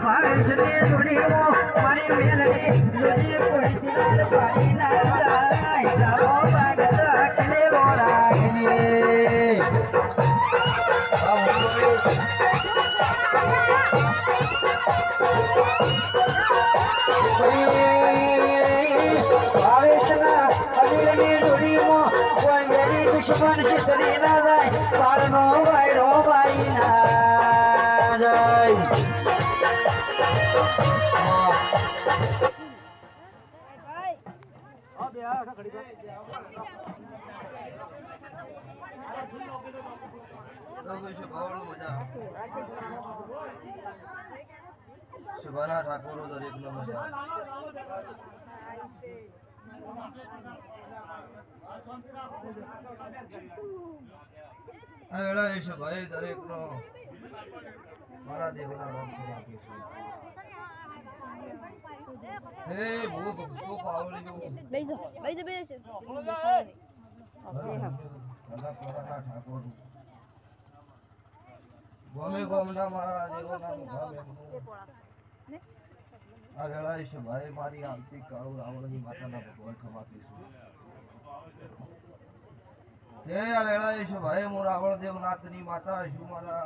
ભાવેશની જોડીઓ મારી મેલડી જોડી પડી છે પાડી ના જાય તારો ભાગ રાખને રાખને ભાવેશના અનિલની જોડીમાં કોઈ શિવાના ઠાકોરો દરેક નો મજા વેળા એ છે દરેક નો મારા દેવના નામથી આપીશું હે બહુ ભક્તો પાવડીઓ બેસો બેસો બેસો ઠાકોર. ગમે ગોમડા મારા દેવના આ વેળા ભાઈ મારી આવતી કાળુ રાવણની માતાના ભગવાન ખમાતીશું તે આ વેળા છે ભાઈ હું રાવણ દેવનાથની માતા છું મારા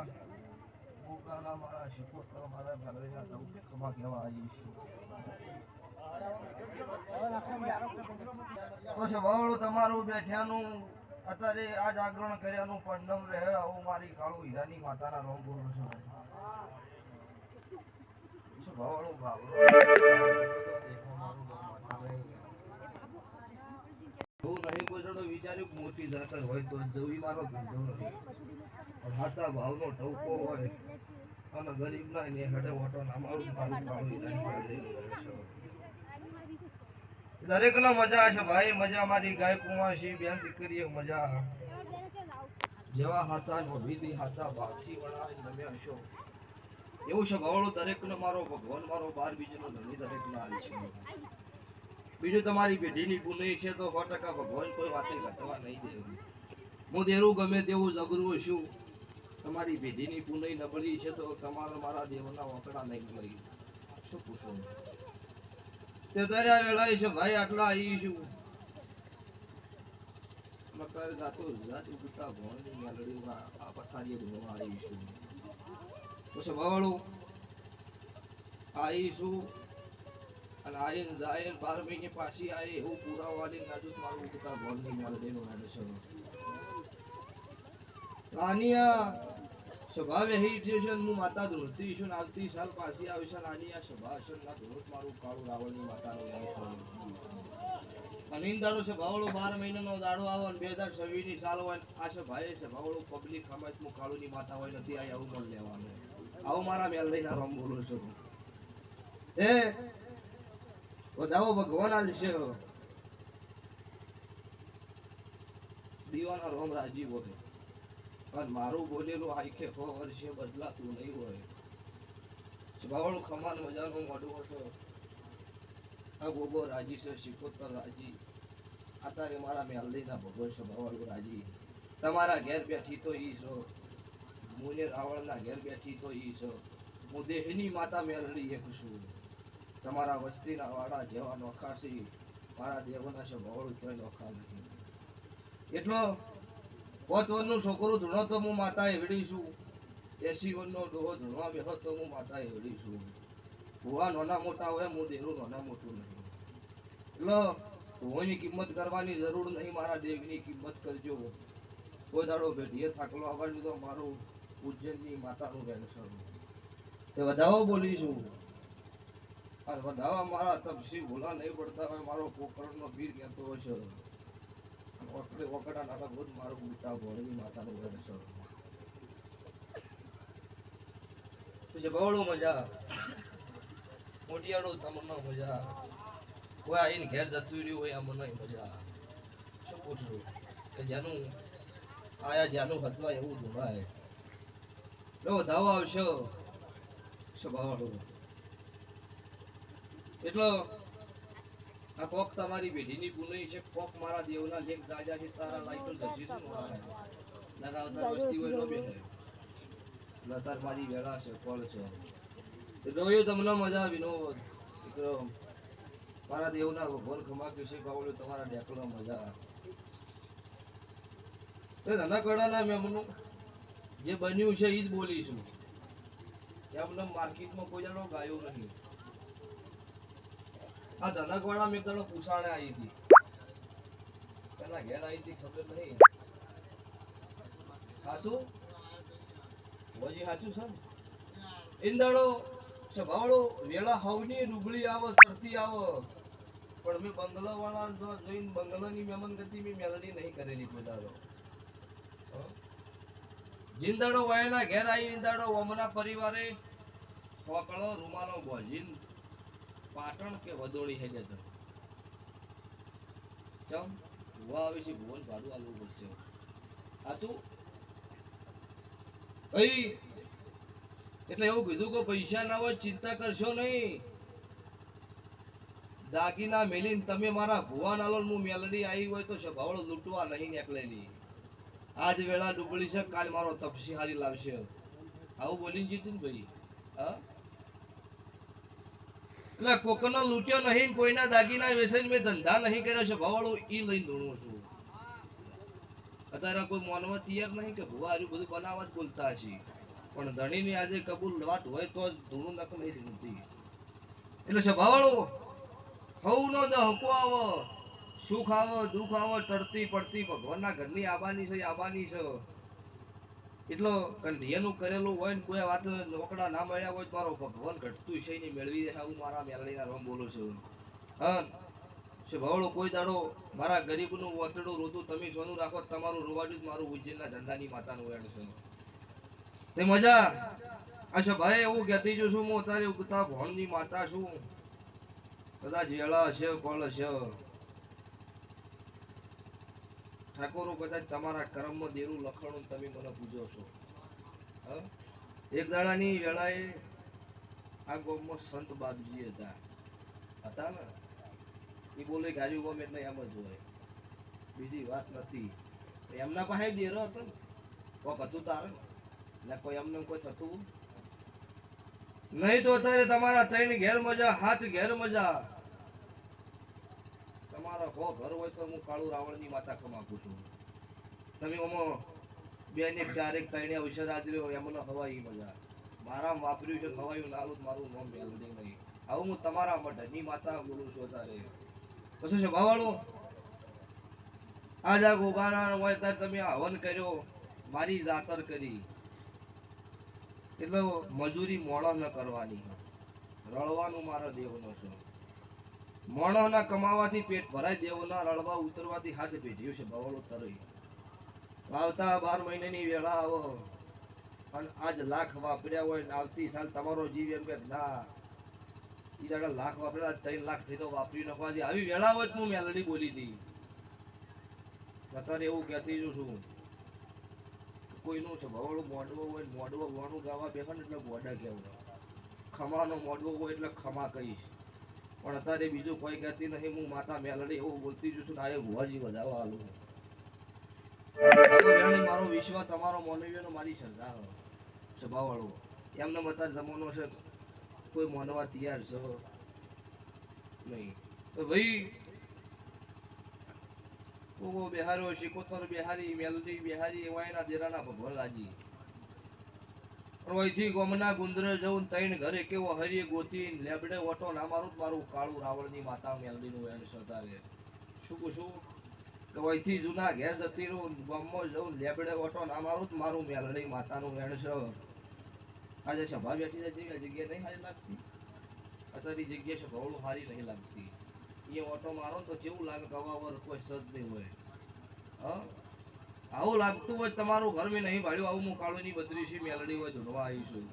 એવું નહીં, કોઈ વિચાર્યું મોટી જાતર હોય તો જવી મારો ધંધો નથી હાચા ભાવનો ટવકો હોય. અને ગરીબના ને હેડે ઓટો ના મારું મારું કાળું છે. દરેક નો મજા છે ભાઈ, મજા મારી ગાય છે બેન દીકરીએ મજા. જેવા હતા વિધિ હાથા ભાગથી વણાય તમે હશો એવું છે ભવળું દરેક નો મારો ભગવાન, મારો બાર બીજો નો ધણી દરેક ના હાલ છે. બીજું તમારી પેઢીની પુનઃ છે તો સો ટકા ભગવાન કોઈ વાતે ઘટવા નહીં દે હું દેરું ગમે તેવું જગરું છું. તમારી ભેદીની પુનઃ નબળી છે તો તમારા મારા દેવના વકડા નહીં મળી શું પૂછો? તે તારે આ છે ભાઈ, આટલા આવી છું. મકર જાતો જાતિ ગુતા ભણની મેલડીમાં આ પથારીએ ધોવા આવી છું. પછી બાવળું આવી છું. અને આઈને જાહેર બાર મહિને પાછી આવી એવું પુરાવાની નાજુક મારું ગુતા ભણની મેલડીનું છે નથી આ આવું મળ લેવાનું આવું મારા મેલ લઈને બોલું છું એ વધાવો ભગવાન આલ છે દીવાના રોમ રાજી હોય પણ મારું બોલેલું આખે સો વર્ષે બદલાતું નહીં હોય. ભાવળું ખમાન મજાનું મોઢું હતો. આ ગોગો રાજી છે, શિકોતર રાજી. અત્યારે મારા મેલદીના ભગવાન ભાવળું રાજી. તમારા ઘેર બેઠી તો ઈ છો. મુને રાવણના ઘેર બેઠી તો ઈ છો. હું દેહની માતા મેલડી એક છું. તમારા વસ્તીના વાળા જેવા નોખા મારા દેવના છે ભાવળું તોય નોખા નથી. એટલો પોત વનનું છોકરું ધૂણો તો હું માતા એવડી છું એસી વરનો ડોહો ધૂણવા બેહો તો હું માતા એવડી છું ભૂવા નાના મોટા હોય, હું દેરું નાના મોટું નહીં. એટલે ભૂવાની કિંમત કરવાની જરૂર નહીં મારા દેવની કિંમત કરજો. કોઈ દાડો ભેટીએ થાકલો આવવાનું તો મારું ઉજ્જૈનની માતાનું વેણસર તે વધાવો બોલીશું. આ વધાવા મારા તપસી ભૂલા નહીં પડતા હોય, મારો પોકરણનો વીર કહેતો હોય ઓકડે ઓકડા નાના ભૂત મારું બુટા ભોળીની માતાનું વેણસર પછી બવડું મજા મોટિયાળું તમને મજા કોઈ આઈને ઘેર જતું રહ્યું હોય આ મને મજા શું પૂછવું? કે જેનું આયા જેનું હતવા એવું ધોવાય લો ધાવો આવશો. સ્વભાવવાળું એટલો આ કોક તમારી પેઢીની પુનઈ છે કોક મારા દેવના લેખ દાજા છે તારા લાઈટો જજી શું લગાવતા વસ્તી હોય નો બેસે. લતાર મારી વેળા છે કોલ છે. જોયું તમને મજા વિનોદ વિક્રમ મારા દેવના ભગવાન ખમા છે પાવડ્યું તમારા ડેકલો મજા એ નાનકડાના મેમનું જે બન્યું છે એ જ બોલીશું એમને માર્કેટમાં કોઈ જાણો ગાયો નહીં. આ ધનકવાળા મેં તને પૂછાણે આવી હતી. તેના ઘેર આવી હતી, ખબર નહીં. સાચું હોજી સાચું છે ઈંદડો સ્વભાવડો વેળા હવની, રૂબળી આવો, સરતી આવો. પણ મેં બંગલો વાળા જોઈને બંગલોની મહેમાન ગતિ મેં મેલડી નહીં કરેલી પોતાનો જિંદાડો? જીંદડો વયના ઘેર આવી, ઈંદડો ઓમના પરિવારે કોકળો રૂમાલો બોજીન પાટણ કે વદોળી હે જતો ચમ ભુવા આવે છે, ભુવન ભાડું આલવું પડશે. આ તું? અહીં એટલે એવું કીધું કે પૈસા ના હોય, ચિંતા કરશો નહીં. દાગીના મેલીન તમે મારા ભુવા આલો હું મેલડી આવી હોય તો સભાવડો લૂંટવા નહીં નીકળેલી. આજ વેળા ડુબળી છે કાલ મારો તપસી હારી લાવશે. આવું બોલીને જીતું ને ભાઈ, હા? એટલે કોકનો લૂંટ્યો નહીં, કોઈના દાગીના વેચાઈને મેં ધંધા નહીં કર્યો છે, ભાવાળો એ લઈને ધૂણું છું. અત્યારે કોઈ માનવા તૈયાર નહીં કે ભુવા હજુ બધું બનાવવા જ બોલતા હશે. પણ ધણીની આજે કબૂલ વાત હોય તો જ ધૂણું નક નહીં ધૂણતી. એટલે સ્વભાવવાળો હવનો જ હકો આવો. સુખ આવો, દુઃખ આવો ચડતી પડતી ભગવાનના ઘરની આબાની છે આબાની છે. એટલો કંઢિયાનું કરેલું હોય ને કોઈ વાત નોકડા ના મળ્યા હોય મારો ભગવાન ઘટતું છે નહીં, મેળવી દે હું મારા મેળવીના રમ બોલું છું હા, છે ભવળો, કોઈ દાડો મારા ગરીબનું વતડું રોતું તમે સોનું રાખો તમારું રોવાડું જ મારું ઉજ્જૈનના ધંધાની માતાનું વેણ છે. તે મજા? અચ્છા, ભાઈ, એવું કહેતી જો છું, હું અત્યારે ઉગતા ભણની માતા છું. કદાચ વેળા હશે કોળ હશે. ઠાકોરો કદાચ તમારા કર્મમાં દેરું લખણું તમે મને પૂજો છો? એક દાડાની વેળાએ આ ગામમાં સંત બાપજી હતા. હતા ને? એ બોલે ગાજુ ગમ એટલે એમ જ હોય. બીજી વાત નથી. એમના પાસે દેરો હતો ને. કોક હતું તારે? ને, કોઈ એમને કોઈ થતું? નહીં તો અત્યારે તમારા ત્રણ ઘેર મજા હાથ ઘેર મજા. તમારા હો ઘર હોય તો હું કાળુ રાવણની માતા કમાકું છું. તમે ઓમાં બે ને ચારેક ત્રણે અવસર આદર્યો એમને હવાઈ મજા. મારા વાપર્યું છે, હવાયું લાલું મારું નામ મેલડી નહીં. આવું હું તમારા મઢની માતા બોલું છું તારે પછી છે ભાવાળું? આજ આ ગોગાના હોય ત્યારે તમે હવન કર્યો, મારી જાતર કરી. એટલે મજૂરી મોણો ન કરવાની. રળવાનું મારો દેવનો છે. મોણો ના કમાવાથી પેટ ભરાય, દેવોના રળવા ઉતરવાથી હાથ ભેજ્યું છે બવળો તરઈ. આવતા બાર મહિનાની વેળા આવો. અને આજ લાખ વાપર્યા હોય આવતી સાલ તમારો જીવ એમ કે ના. એ દાડા લાખ વાપર્યા ત્રણ લાખ થઈ તો વાપરી નાખવાથી આવી વેળા હોય હું મેલડી બોલી હતી અત્યારે એવું કહેતી જ છું. કોઈનું છે, ભવળું મોડવો હોય, મોડવો ગોણું ગાવા બેસે એટલે ગોડા કહેવું ખમાનો મોડવો હોય એટલે ખમા કહીશ. પણ અત્યારે બીજું કોઈ કહેતી નહીં, હું માતા મેલડી એવું બોલતી જ છું આ ભુવાજી વધારવા આલું મારો વિશ્વ, તમારો માનવીઓનો મારી શ્રદ્ધા સ્વભાવવાળો એમને બધા જમાનો છે, કોઈ માનવા તૈયાર છે? નહીં. તો ભાઈ કોકો બિહારો શિકોતર બિહારી, મેલડી બિહારી એવા એના દેરાના ભગવાન રાજી ઓયથી ગોમના ગુંદરે જવું તૈણ ઘરે કેવો હરિએ ગોતી લેબડે ઓટો ના મારું મારું કાળું રાવણની માતા મેલડીનું વેણ સતાવે શું કહું છું કે વયથી જૂના ઘેર જતી રહું ગામમાં જવું લેબડે ઓટો ના મારું મારું મેલડી માતાનું વેણ છે આજે સભા બેઠી છે જગ્યા નહીં સારી લાગતી? અત્યારે જગ્યા બહુ સારી નહીં લાગતી. એ ઓટો મારો તો કેવું લાગે કવાવર કોઈ સજ નહીં હોય. હા? આવું લાગતું હોય તમારું ઘર મેં નહીં ભાડ્યું આવું હું કાળુની બત્રીસ મેલડી હોય ધૂણવા આવીશું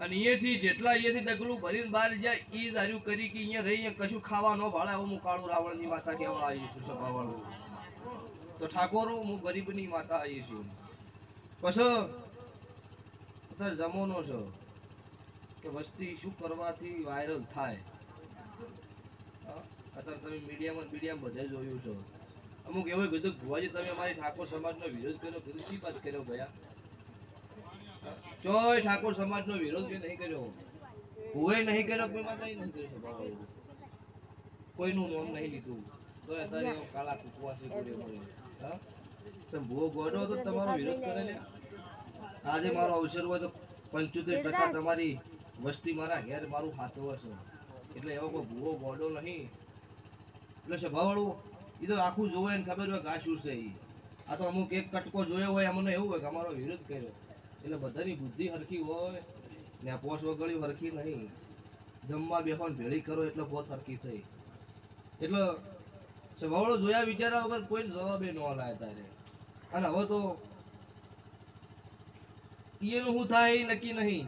અને અહીંયાથી જેટલા અહીંયાથી ડગલું ભરીને બહાર જાય એ ધાર્યું કરી કે અહીંયા રહી કશું ખાવા ન ભાડે આવું હું કાળું રાવણની માતા કહેવા આવીશું સભાવાળું. તો ઠાકોર, હું ગરીબની માતા આવીશું પછી અત્યારે જમાનો છે કે વસ્તી શું કરવાથી વાયરલ થાય. અત્યારે તમે મીડિયામાં મીડિયામાં બધે જોયું છે. અમુક એવું કીધું ભુવાજી તમે અમારી ઠાકોર સમાજનો વિરોધ કર્યો, કીધું, શી વાત કર્યો ભયા? ચોય ઠાકોર સમાજનો વિરોધ કે નહીં કર્યો. ભુવે નહીં કર્યો, કોઈ માતા નહીં કર્યો કોઈનું નોમ નહીં લીધું. તો અત્યારે કાળા કુકવાસી કર્યો મને હા? તો ભૂવો ગોડો તો તમારો વિરોધ કરે ને? આજે મારો અવસર હોય તો પંચોતેર ટકા તમારી વસ્તી મારા ઘેર મારું હાથો હશે એટલે એવો કોઈ ભૂવો ગોડો નહીં. એટલે સ્વભાવવાળું એ તો આખું જોવે ને ખબર હોય કે છે એ આ તો અમુક એક કટકો જોયો હોય, અમને એવું હોય કે અમારો વિરોધ કર્યો. એટલે બધાની બુદ્ધિ હરખી હોય ને આ પોસ વગળી હરખી નહીં. જમવા બેસો ને ભેળી કરો એટલે પોસ હરખી થઈ. એટલે સવાળો જોયા વિચાર્યા વગર કોઈ જવાબે ન લાય તારે. અને હવે તો એનું શું થાય નક્કી નહીં.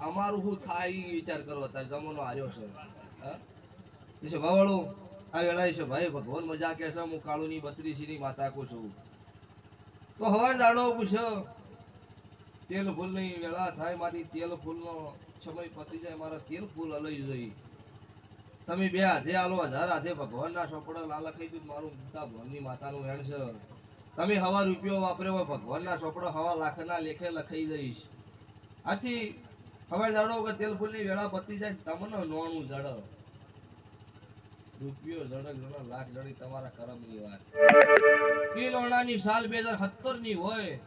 અમારું શું થાય વિચાર કરો, અત્યારે જમવાનો હાર્યો છે. હા? સ્વભાવવાળું આ વેળાએ છે, ભાઈ, ભગવાન મજા કે છે, હું કાળુની બત્રીસીની માતા કો છું. તો હવાર દાડો પૂછ્યો, તેલ ફૂલ નહીં, વેળા થાય મારી, તેલ ફૂલ નો સમય પતી જાય, મારા તેલ ફૂલ અલઈ જોઈ. તમે બે હાથે આલો, હજાર હાથે ભગવાનના ચોપડા લાલા ખાઈ દઉં, મારું મોટા ભગવાનની માતાનું વેણ છે. તમે હવા રૂપિયો વાપર્યો હોય, ભગવાનના ચોપડા હવા લાખના લેખે લખાઈ જઈશ આથી હવાર દાડો કે તેલ ફૂલની વેળા પતી જાય, તમને નોણું જડ. રૂપિયો જડક જડક લાખ જડી તમારા કરમની વાત. કિલોણાની સાલ બે હજાર સત્તરની હોય.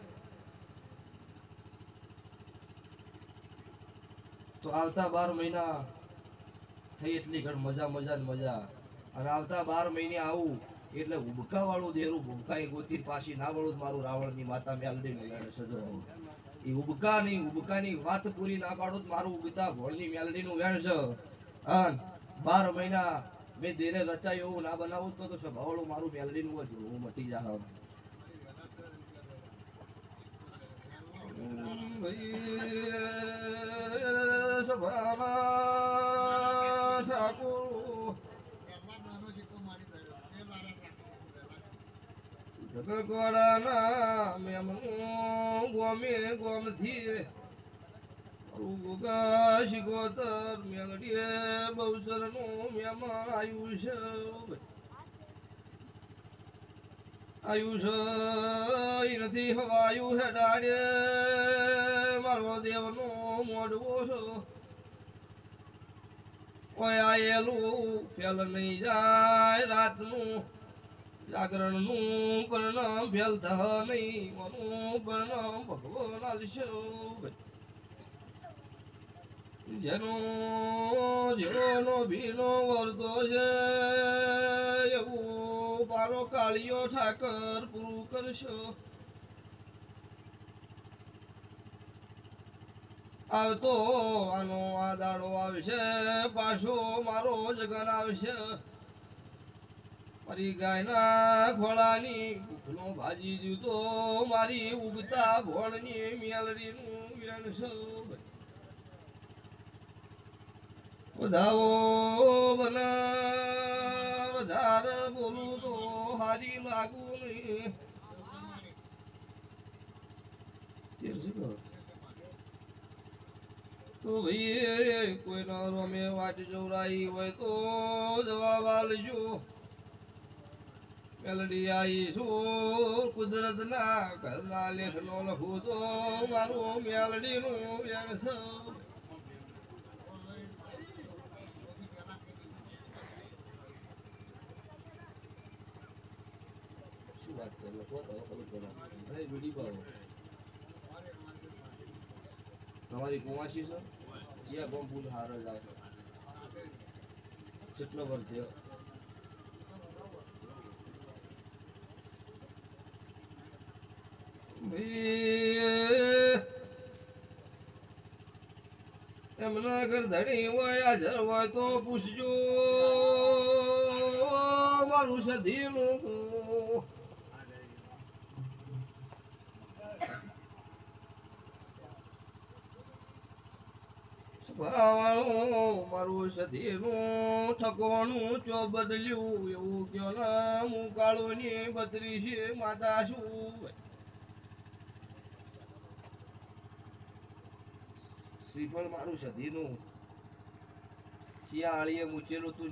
તો આવતા બાર મહિના થઈ એટલી ઘણ મજા મજા ને મજા. અને આવતા બાર મહિને આવું એટલે ઉબકા વાળું દેરું ભૂમકાઈ ગોતી પાછી ના વળું મારું રાવણની માતા મેલડી મેલાડે સજો. એ ઉબકા ની ઉબકા ની વાત પૂરી ના પાડું મારું ઉગતા ભોળની વેણ છે બાર મહિના મેં દેરે રચાય એવું ના બનાવું તો તો સ્વભાવળું મારું મેલડી નું જ હું મટી જા ઠાકોર જગગોડાના મેમનું ગોમે ગોમથી ઉગા ફેલ નહીં જાય રાતનું. જાગરણનું પરિણામ ફેલ થહ નહીં. મનું પરિણામ ભગવાન આલશે. જેનો જેનો ભીનો વરતો છે, એવું પારો કાળિયો ઠાકર પૂરું કરશો. આવતો આનો આ દાડો આવશે, પાછો મારો જગન આવશે. મારી ગાયના ખોળાની ભૂખનો ભાજી જીવતો, મારી ઉગતા ભોળની મિયાલરીનું વિરણ છે. વધાવો ભલા વધાર બોલું તો હારી લાગુ? તો ભાઈ કોઈનો રમે વાટ જોરાઈ હોય તો જવાબ આલજો મેલડી આઈ છું કુદરતના ઘરના લેખનો લખું તો મારું મેલડીનું વેણ તમારી કુમાસી છે? ક્યાં ગમ ફૂલ હાર જાય કેટલો વર્ષ થયો? એમના ઘર ધણી હોય, હાજર તો પૂછજો. મારું સધીનું ભાવાળું મારું સધીનું ઠકોણું ચો બદલ્યું, એવું કયો ના હું કાળોની બત્રી છે માતા શ્રીફળ મારું સધીનું શિયાળીએ મૂચેલું તું